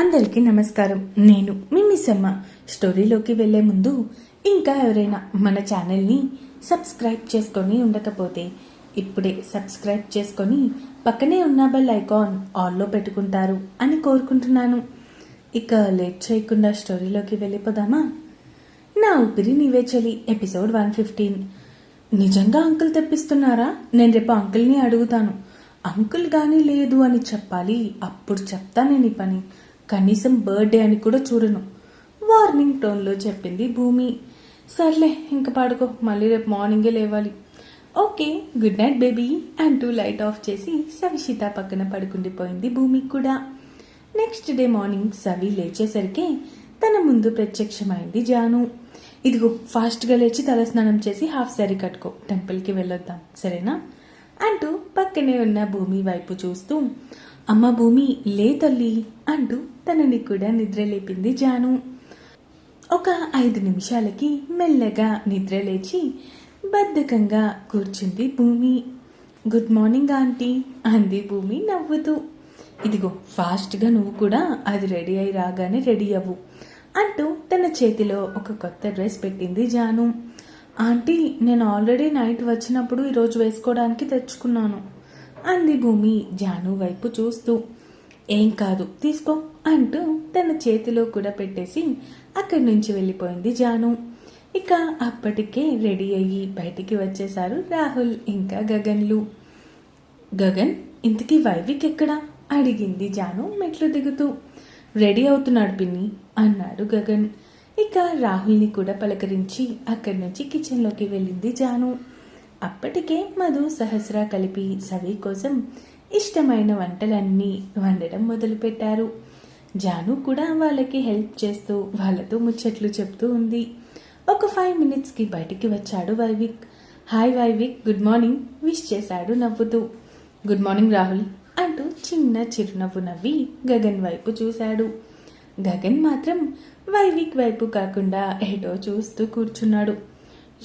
అందరికీ నమస్కారం. నేను మీ మిస్ అమ్మ. స్టోరీలోకి వెళ్ళే ముందు ఇంకా ఎవరైనా మన ఛానల్ని సబ్స్క్రైబ్ చేసుకొని ఉండకపోతే ఇప్పుడే సబ్స్క్రైబ్ చేసుకొని పక్కనే ఉన్న బెల్ ఐకాన్ ఆన్లో పెట్టుకుంటారు అని కోరుకుంటున్నాను. ఇక లేట్ చేయకుండా స్టోరీలోకి వెళ్ళిపోదామా? నా ఊపిరి నీవే చలి ఎపిసోడ్ వన్ ఫిఫ్టీన్. నిజంగా అంకుల్ తెప్పిస్తున్నారా? నేను రేపు అంకుల్ని అడుగుతాను. అంకుల్ కానీ లేదు అని చెప్పాలి. అప్పుడు చెప్తా నేను ఈ పని. కనీసం బర్త్డే అని కూడా చూడను. వార్నింగ్ టోన్లో చెప్పింది భూమి. సర్లే ఇంక పాడుకో. మళ్ళీ రేపు మార్నింగే లేవాలి. Okay good night baby. అంటూ లైట్ ఆఫ్ చేసి సవిషిత పక్కన పడుకుండిపోయింది భూమి కూడా. నెక్స్ట్ డే మార్నింగ్ సవి లేచేసరికి తన ముందు ప్రత్యక్షమైంది జాను. ఇదిగో ఫాస్ట్గా లేచి తలస్నానం చేసి హాఫ్ శారీ కట్టుకో. టెంపుల్కి వెళ్ళొద్దాం. సరేనా? అంటూ పక్కనే ఉన్న భూమి వైపు చూస్తూ అమ్మ భూమి లే తల్లి అంటూ తనని కూడా నిద్రలేపింది జాను. ఒక ఐదు నిమిషాలకి మెల్లగా నిద్రలేచి బద్ధకంగా కూర్చుంది భూమి. గుడ్ మార్నింగ్ ఆంటీ అంది భూమి నవ్వుతూ. ఇదిగో ఫాస్ట్గా నువ్వు కూడా అది రెడీ అయి రాగానే రెడీ అవ్వు అంటూ తన చేతిలో ఒక కొత్త డ్రెస్ పెట్టింది జాను. ఆంటీ నేను ఆల్రెడీ నైట్ వచ్చినప్పుడు ఈరోజు వేసుకోవడానికి తెచ్చుకున్నాను అంది భూమి జాను వైపు చూస్తూ. ఏం కాదు తీసుకో అంటూ తన చేతిలో కూడా పెట్టేసి అక్కడి నుంచి వెళ్ళిపోయింది జాను. ఇక అప్పటికే రెడీ అయ్యి బయటికి వచ్చేశారు రాహుల్ ఇంకా గగన్లు. గగన్ ఇంతకీ వైవిక్ ఎక్కడా? అడిగింది జాను మెట్లు దిగుతూ. రెడీ అవుతున్నాడు పిన్ని అన్నాడు గగన్. ఇక రాహుల్ని కూడా పలకరించి అక్కడి నుంచి కిచెన్లోకి వెళ్ళింది జాను. అప్పటికే మధు సహస్ర కలిపి సవి కోసం ఇష్టమైన వంటలన్నీ వండడం మొదలుపెట్టారు. జాను కూడా వాళ్ళకి హెల్ప్ చేస్తూ వాళ్ళతో ముచ్చట్లు చెప్తూ ఉంది. ఒక ఫైవ్ మినిట్స్కి బయటికి వచ్చాడు Vaivik. Hi Vaivik good morning wish చేశాడు నవ్వుతూ. గుడ్ మార్నింగ్ రాహుల్ అంటూ చిన్న చిరునవ్వు నవ్వి గగన్ వైపు చూశాడు. గగన్ మాత్రం వైవిక్ వైపు కాకుండా ఏటో చూస్తూ కూర్చున్నాడు.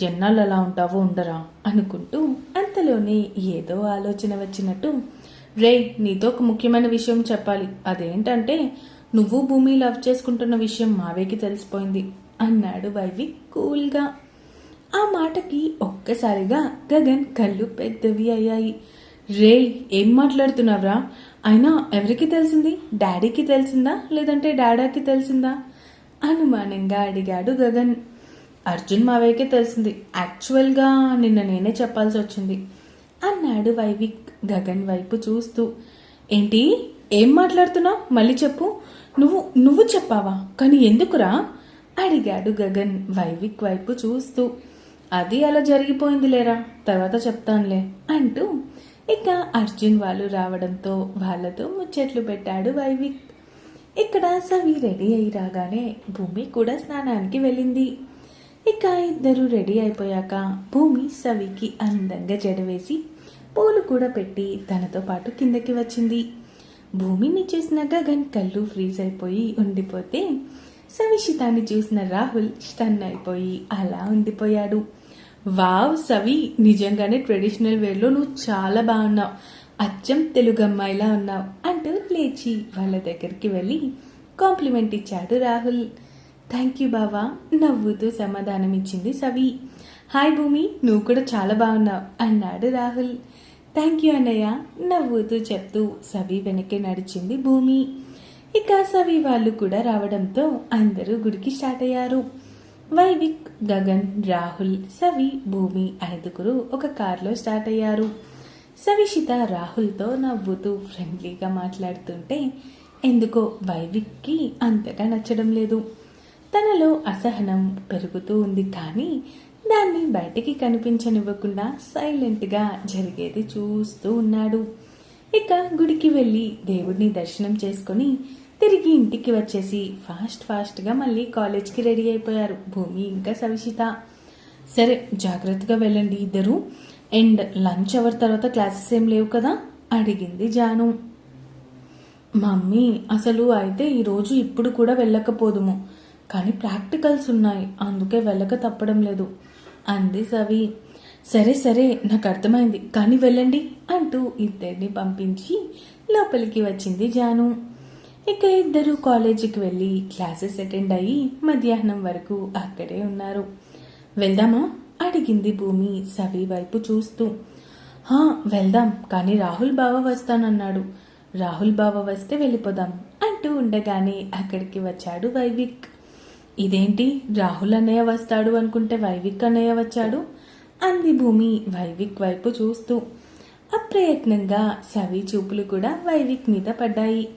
ఎన్నాళ్ళు అలా ఉంటావో ఉండరా అనుకుంటూ అంతలోనే ఏదో ఆలోచన వచ్చినట్టు రే నీతో ఒక ముఖ్యమైన విషయం చెప్పాలి. అదేంటంటే నువ్వు భూమి లవ్ చేసుకుంటున్న విషయం మావేకి తెలిసిపోయింది అన్నాడు వైవి కూల్గా. ఆ మాటకి ఒక్కసారిగా గగన్ కళ్ళు పెద్దవి అయ్యాయి. రే ఏం మాట్లాడుతున్నావురా? అయినా ఎవరికి తెలిసింది? డాడీకి తెలిసిందా? లేదంటే డాడాకి తెలిసిందా? అనుమానంగా అడిగాడు గగన్. అర్జున్ మావయ్యకే తెలిసింది. యాక్చువల్గా నిన్న నేనే చెప్పాల్సి వచ్చింది. అన్నాడు వైవిక్ గగన్ వైపు చూస్తూ. ఏంటి? ఏం మాట్లాడుతున్నావు? మళ్ళీ చెప్పు. నువ్వు నువ్వు చెప్పావా? కానీ ఎందుకురా? అడిగాడు గగన్ వైవిక్ వైపు చూస్తూ. అది అలా జరిగిపోయింది లేరా తర్వాత చెప్తానులే అంటూ ఇక అర్జున్ వాళ్ళు రావడంతో వాళ్ళతో ముచ్చట్లు పెట్టాడు వైవిక్. ఇక్కడ సవి రెడీ అయి రాగానే భూమి కూడా స్నానానికి వెళ్ళింది. ఇక ఇద్దరు రెడీ అయిపోయాక భూమి సవికి అందంగా జడవేసి పూలు కూడా పెట్టి తనతో పాటు కిందకి వచ్చింది. భూమిని చూసిన గగన్ కళ్ళు ఫ్రీజ్ అయిపోయి ఉండిపోతే సవిషితాన్ని చూసిన రాహుల్ స్టన్ అయిపోయి అలా ఉండిపోయాడు. వావ్ సవి నిజంగానే ట్రెడిషనల్ వేర్లో నువ్వు చాలా బాగున్నావు. అచ్చం తెలుగు అమ్మాయిలా ఉన్నావు అంటూ లేచి వాళ్ళ దగ్గరికి వెళ్ళి కాంప్లిమెంట్ ఇచ్చాడు రాహుల్. థ్యాంక్ యూ బావా నవ్వుతూ సమాధానం ఇచ్చింది సవి. హాయ్ భూమి. నువ్వు కూడా చాలా బాగున్నావు అన్నాడు రాహుల్. థ్యాంక్ యూ అన్నయ్య నవ్వుతూ చెప్తూ సవి వెనక్కి నడిచింది భూమి. ఇక సవి వాళ్ళు కూడా రావడంతో అందరూ గుడికి స్టార్ట్ అయ్యారు. వైవిక్ గగన్ రాహుల్ సవి భూమి ఐదుగురు ఒక కారులో స్టార్ట్ అయ్యారు. సవిషిత రాహుల్తో నవ్వుతూ ఫ్రెండ్లీగా మాట్లాడుతుంటే ఎందుకో వైవిక్కి అంతగా నచ్చడం లేదు. తనలో అసహనం పెరుగుతూ ఉంది కానీ దాన్ని బయటికి కనిపించనివ్వకుండా సైలెంట్గా జరిగేది చూస్తూ ఉన్నాడు. ఇక గుడికి వెళ్ళి దేవుడిని దర్శనం చేసుకొని తిరిగి ఇంటికి వచ్చేసి ఫాస్ట్ ఫాస్ట్గా మళ్ళీ కాలేజ్కి రెడీ అయిపోయారు. భూమి ఇంకా సవిషిత సరే జాగ్రత్తగా వెళ్ళండి ఇద్దరు. అండ్ లంచ్ అవర్ తర్వాత క్లాసెస్ ఏం లేవు కదా? అడిగింది జాను. మమ్మీ అసలు అయితే ఈరోజు ఇప్పుడు కూడా వెళ్ళకపోదుము. కానీ ప్రాక్టికల్స్ ఉన్నాయి. అందుకే వెళ్ళక తప్పడం లేదు. అంది సవి. సరే సరే నాకు అర్థమైంది. కానీ వెళ్ళండి అంటూ ఇద్దరిని పంపించి లోపలికి వచ్చింది జాను. ఇక ఇద్దరు కాలేజీకి వెళ్ళి క్లాసెస్ అటెండ్ అయ్యి మధ్యాహ్నం వరకు అక్కడే ఉన్నారు. వెళ్దామా? అడిగింది భూమి సవి వైపు చూస్తూ. హా వెళ్దాం కానీ రాహుల్ బావ వస్తానన్నాడు. రాహుల్ బావ వస్తే వెళ్ళిపోదాం అంటూ ఉండగానే అక్కడికి వచ్చాడు వైవిక్. ఇదేంటి? రాహుల్ అన్నయ్య వస్తాడు అనుకుంటే వైవిక్ అన్నయ్య వచ్చాడు? అంది భూమి వైవిక్ వైపు చూస్తూ. అప్రయత్నంగా సవి చూపులు కూడా వైవిక్ మీద పడ్డాయి.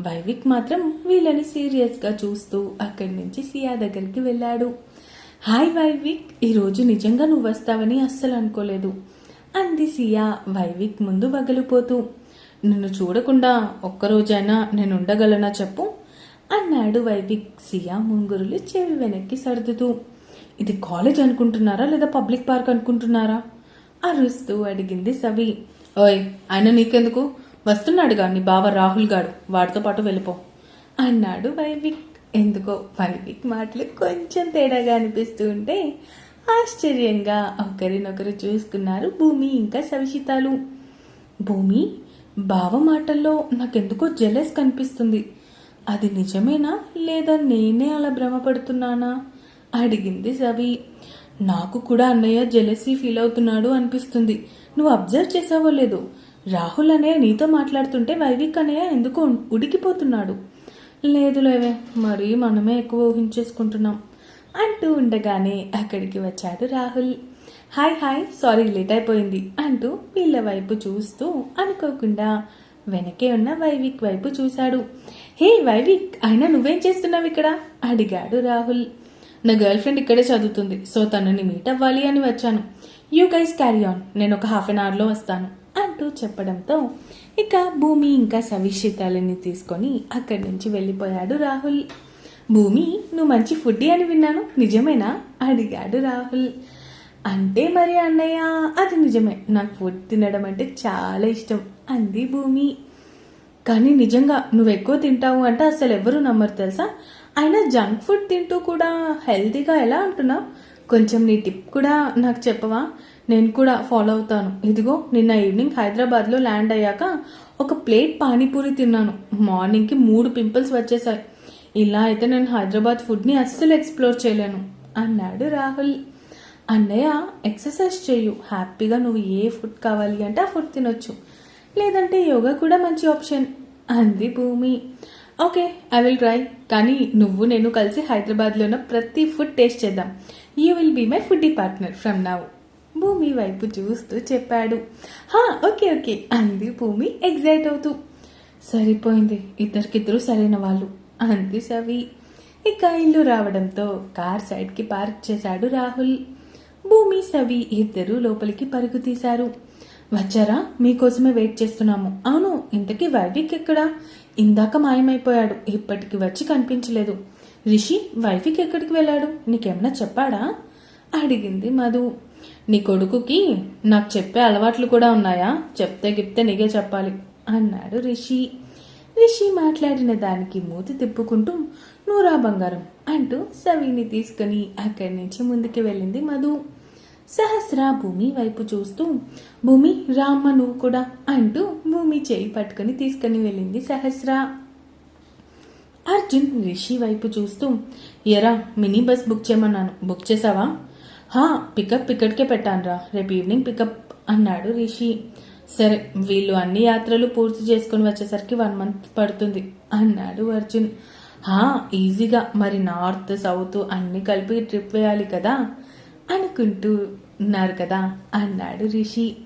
వైవిక్ మాత్రం వీళ్ళని సీరియస్గా చూస్తూ అక్కడి నుంచి సియా దగ్గరికి వెళ్ళాడు. హాయ్ వైవిక్ ఈరోజు నిజంగా నువ్వు వస్తావని అస్సలు అనుకోలేదు అంది సియా వైవిక్ ముందు వగలిపోతూ. నిన్ను చూడకుండా ఒక్కరోజైనా నేను ఉండగలనా చెప్పు? అన్నాడు వైవిక్ సియా ముంగురులు చెవి వెనక్కి సర్దుతూ. ఇది కాలేజ్ అనుకుంటున్నారా లేదా పబ్లిక్ పార్క్ అనుకుంటున్నారా? అరుస్తూ అడిగింది సవి. ఓయ్ ఆయన నీకెందుకు? వస్తున్నాడుగా నీ బావ రాహుల్ గాడు వాడితో పాటు వెళ్ళిపో. అన్నాడు వైవిక్ ఎందుకో వైవిక్ మాటలు కొంచెం తేడాగా అనిపిస్తూ ఉంటే ఆశ్చర్యంగా ఒకరినొకరు చూసుకున్నారు భూమి ఇంకా సవిషితాలు భూమి బావ మాటల్లో నాకెందుకో జెలస్ కనిపిస్తుంది. అది నిజమేనా లేదా నేనే అలా భ్రమపడుతున్నానా? అడిగింది సవి. నాకు కూడా అన్నయ్య జెలసీ ఫీల్ అవుతున్నాడు అనిపిస్తుంది. నువ్వు అబ్జర్వ్ చేసావో లేదు? రాహుల్ అన్నయ్య నీతో మాట్లాడుతుంటే వైవిక్ అన్నయ్య ఎందుకు ఉడికిపోతున్నాడు? లేదు లేవే మరి మనమే ఎక్కువ ఊహించేసుకుంటున్నాం అంటూ ఉండగానే అక్కడికి వచ్చాడు Rahul. Hi hi sorry late అయిపోయింది అంటూ వీళ్ళ వైపు చూస్తూ అనుకోకుండా వెనకే ఉన్న వైవిక్ వైపు చూశాడు. హే వైవిక్ అయినా నువ్వేం చేస్తున్నావు ఇక్కడ అడిగాడు రాహుల్. నా గర్ల్ ఫ్రెండ్ ఇక్కడే చదువుతుంది సో తనని మీట్ అవ్వాలి అని వచ్చాను. యూ గైస్ క్యారీ ఆన్ నేను ఒక హాఫ్ అన్ అవర్లో వస్తాను అంటూ చెప్పడంతో ఇక భూమి ఇంకా సవిశీతాలని తీసుకొని అక్కడి నుంచి వెళ్ళిపోయాడు రాహుల్. భూమి నువ్వు మంచి ఫుడ్డీ అని విన్నాను నిజమేనా? అడిగాడు రాహుల్. అంటే మరి అన్నయ్య అది నిజమే. నాకు ఫుడ్ తినడం అంటే చాలా ఇష్టం. అంది భూమి. కానీ నిజంగా నువ్వు ఎక్కువ తింటావు అంటే అసలు ఎవరు నమ్మరు తెలుసా? అయినా జంక్ ఫుడ్ తింటూ కూడా హెల్తీగా ఎలా అంటున్నావు కొంచెం నీ టిప్ కూడా నాకు చెప్పవా? నేను కూడా ఫాలో అవుతాను. ఇదిగో నిన్న ఈవినింగ్ హైదరాబాద్లో ల్యాండ్ అయ్యాక ఒక ప్లేట్ పానీపూరి తిన్నాను. మార్నింగ్కి మూడు పింపుల్స్ వచ్చేసాయి. ఇలా అయితే నేను హైదరాబాద్ ఫుడ్ని అస్సలు ఎక్స్ప్లోర్ చేయలేను అన్నాడు రాహుల్. అన్నయ్య ఎక్సర్సైజ్ చేయు. హ్యాపీగా నువ్వు ఏ ఫుడ్ కావాలి అంటే ఆ ఫుడ్ తినొచ్చు. లేదంటే యోగా కూడా మంచి ఆప్షన్ అంది భూమి. ఓకే ఐ విల్ ట్రై కానీ నువ్వు నేను కలిసి హైదరాబాద్లో ఉన్న ప్రతి ఫుడ్ టేస్ట్ చేద్దాం. You will be my food partner from now Bhoomi వైపు చూస్తూ చెప్పాడు. హా ఓకే ఓకే అంది భూమి ఎగ్జైట్ అవుతూ. సరిపోయింది. ఇద్దరికిద్దరు సరైన వాళ్ళు అంది సవి. ఇక ఇల్లు రావడంతో కార్ సైడ్కి పార్క్ చేశాడు రాహుల్. భూమి సవి ఇద్దరు లోపలికి పరుగు తీశారు. వచ్చారా? మీకోసమే వెయిట్ చేస్తున్నాము. అవును ఇంతకీ వైవిక్ ఎక్కడా? ఇందాక మాయమైపోయాడు. ఇప్పటికి వచ్చి కనిపించలేదు. రిషి వైఫీకి ఎక్కడికి వెళ్ళాడు? నీకేమన్నా చెప్పాడా? అడిగింది మధు. నీ కొడుకుకి నాకు చెప్పే అలవాట్లు కూడా ఉన్నాయా? చెప్తే గిప్తే నీకే చెప్పాలి అన్నాడు రిషి. రిషి మాట్లాడిన దానికి మూతి తిప్పుకుంటూ నూరా బంగారం అంటూ సవిని తీసుకుని అక్కడి నుంచి ముందుకు వెళ్ళింది మధు. సహస్ర భూమి వైపు చూస్తూ భూమి రామ్మ నువ్వు కూడా అంటూ భూమి చేయి పట్టుకుని తీసుకుని వెళ్ళింది సహస్ర. అర్జున్ రిషి వైపు చూస్తూ ఎరా మినీ బస్ బుక్ చేయమన్నాను. బుక్ చేసావా? హా పికప్ ఇక్కడికే పెట్టానురా. రేపు ఈవినింగ్ పికప్ అన్నాడు రిషి. సరే వీళ్ళు అన్ని యాత్రలు పూర్తి చేసుకుని వచ్చేసరికి వన్ మంత్ పడుతుంది అన్నాడు అర్జున్. హా ఈజీగా. మరి నార్త్ సౌత్ అన్ని కలిపి ట్రిప్ వేయాలి కదా. అనుకుంటూ ఉన్నారు కదా అన్నాడు రిషి.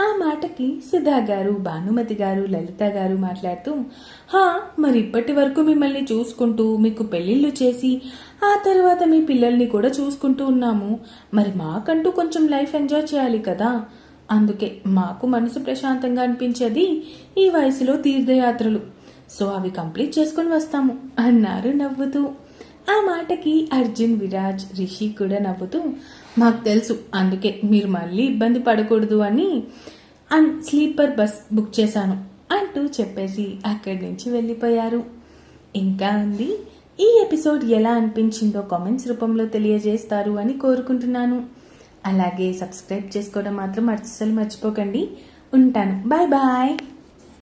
ఆ మాటకి సుధా గారు భానుమతి గారు లలిత గారు మాట్లాడుతూ హా మరి ఇప్పటి వరకు మిమ్మల్ని చూసుకుంటూ మీకు పెళ్ళిళ్ళు చేసి ఆ తర్వాత మీ పిల్లల్ని కూడా చూసుకుంటూ ఉన్నాము. మరి మాకంటూ కొంచెం లైఫ్ ఎంజాయ్ చేయాలి కదా. అందుకే మాకు మనసు ప్రశాంతంగా అనిపించేది ఈ వయసులో తీర్థయాత్రలు. సో అవి కంప్లీట్ చేసుకొని వస్తాము అన్నారు నవ్వుతూ. ఆ మాటకి అర్జున్ విరాజ్ రిషి కూడా నవ్వుతూ మాకు తెలుసు. అందుకే మీరు మళ్ళీ ఇబ్బంది పడకూడదు అని అండ్ స్లీపర్ బస్ బుక్ చేశాను అంటూ చెప్పేసి అక్కడి నుంచి వెళ్ళిపోయారు. ఇంకా ఉంది ఈ ఎపిసోడ్ ఎలా అనిపించిందో కామెంట్స్ రూపంలో తెలియజేస్తారు అని కోరుకుంటున్నాను. అలాగే సబ్స్క్రైబ్ చేసుకోవడం మాత్రం అస్సలు మర్చిపోకండి. ఉంటాను. Bye bye.